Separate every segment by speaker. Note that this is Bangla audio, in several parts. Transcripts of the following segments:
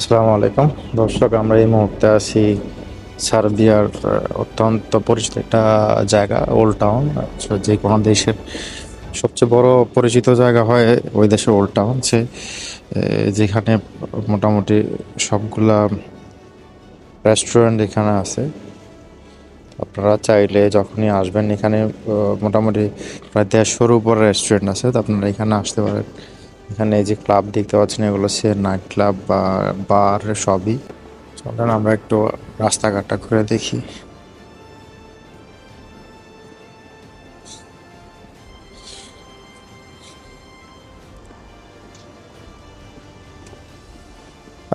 Speaker 1: আসসালামু আলাইকুম। দর্শক, আমরা এই মুহূর্তে আছি সার্বিয়ার অত্যন্ত পরিচিত একটা জায়গা ওল্ড টাউন যে কোনো দেশের সবচেয়ে বড় পরিচিত জায়গা হয় ওই দেশের ওল্ড টাউন সে যেখানে মোটামুটি সবগুলা রেস্টুরেন্ট এখানে আছে। আপনারা চাইলে যখনই আসবেন এখানে মোটামুটি প্রায় দেড়শোর উপর রেস্টুরেন্ট আছে, তো আপনারা এখানে আসতে পারেন। এখানে এই যে ক্লাব দেখতে পাচ্ছেন, এগুলো সে নাইট ক্লাব বা বার সবই। চলেন আমরা একটু রাস্তাঘাটটা ঘুরে দেখি।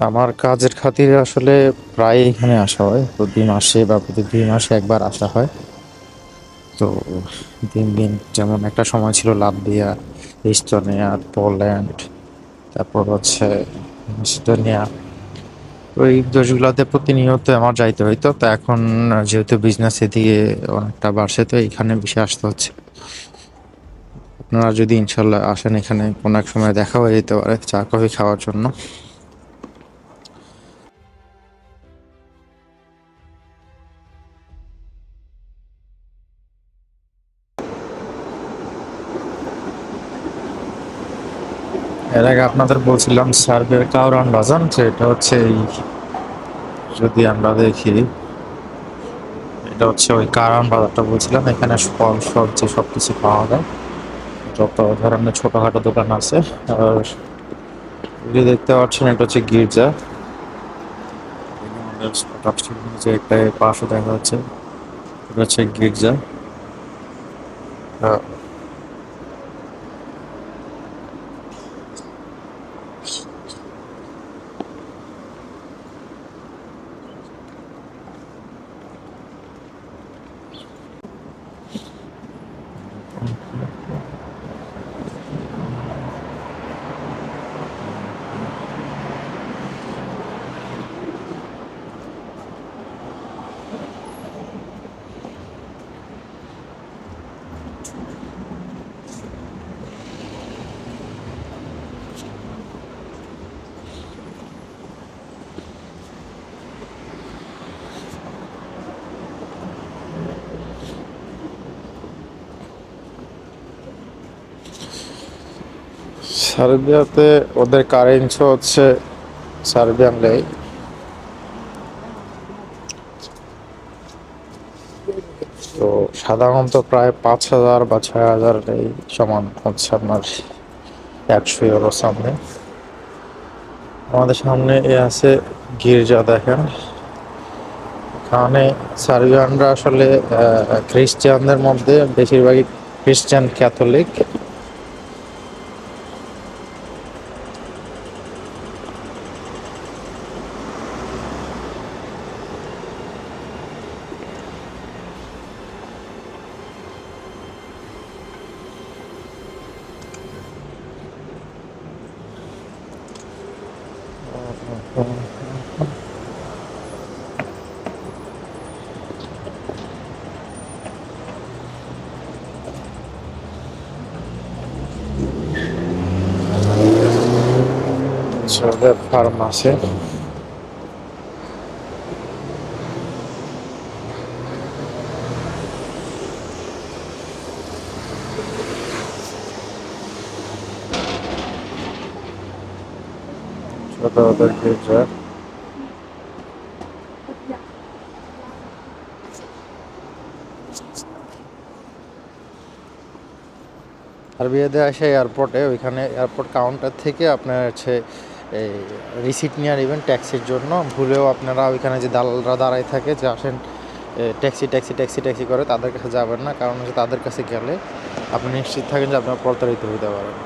Speaker 1: আমার কাজের খাতিরে আসলে প্রায় এখানে আসা হয়। প্রতি মাসে বা প্রতি দুই মাসে একবার আসা হয়। তো দিন দিন যেমন একটা সময় ছিল লাতভিয়া ইস্তোনিয়া পোল্যান্ড তারপর হচ্ছে ইস্তোনিয়া ওই দেশগুলোতে প্রতিনিয়ত আমার যাইতে হইতো, তো এখন যেহেতু বিজনেস এদিকে অনেকটা বাড়ছে, তো এখানে বেশি আসতে হচ্ছে। আপনারা যদি ইনশাল্লাহ আসেন এখানে, কোনো এক সময় দেখা হয়ে যেতে পারে, চা, কফি খাওয়ার জন্য। এর আগে আপনাদের বলছিলাম সার্ভের কাউরান বাজান সেটা হচ্ছে এই যদি আমরা দেখি, এটা হচ্ছে ওই কারান বাজারটা বলছিলাম, এখানে ফল, সবজি সব কিছু পাওয়া যায়, যত ধরনের ছোটোখাটো দোকান আছে, আর যে দেখতে পাচ্ছেন, এটা হচ্ছে গির্জা। যে একটা পাশে দেখা যাচ্ছে, এটা হচ্ছে গির্জা। সার্বিয়াতে ওদের কারেন্সি হচ্ছে সার্বিয়ান লেই তো সাধারণত প্রায় পাঁচ হাজার বা ছয় হাজার এই সমান হচ্ছে আপনার একশো ইউরো সামনে। আমাদের সামনে এ আছে গির্জা দেখেন। এখানে সার্বিয়ানরা আসলে খ্রিস্টানদের মধ্যে বেশিরভাগই খ্রিস্টান ক্যাথলিক। ওদের ফার্ম আছে ছোট ওদের গির্জা আর বিয়েতে আসে এয়ারপোর্টে ওইখানে এয়ারপোর্ট কাউন্টার থেকে আপনার হচ্ছে রিসিট নিয়ে নেবেন ট্যাক্সির জন্য। ভুলেও আপনারা ওইখানে যে দালালরা দাঁড়ায় থাকে, যে আসেন ট্যাক্সি ট্যাক্সি ট্যাক্সি ট্যাক্সি করে, তাদের কাছে যাবেন না, কারণ হচ্ছে তাদের কাছে গেলে আপনি নিশ্চিত থাকেন যে আপনারা প্রতারিত হতে পারেন।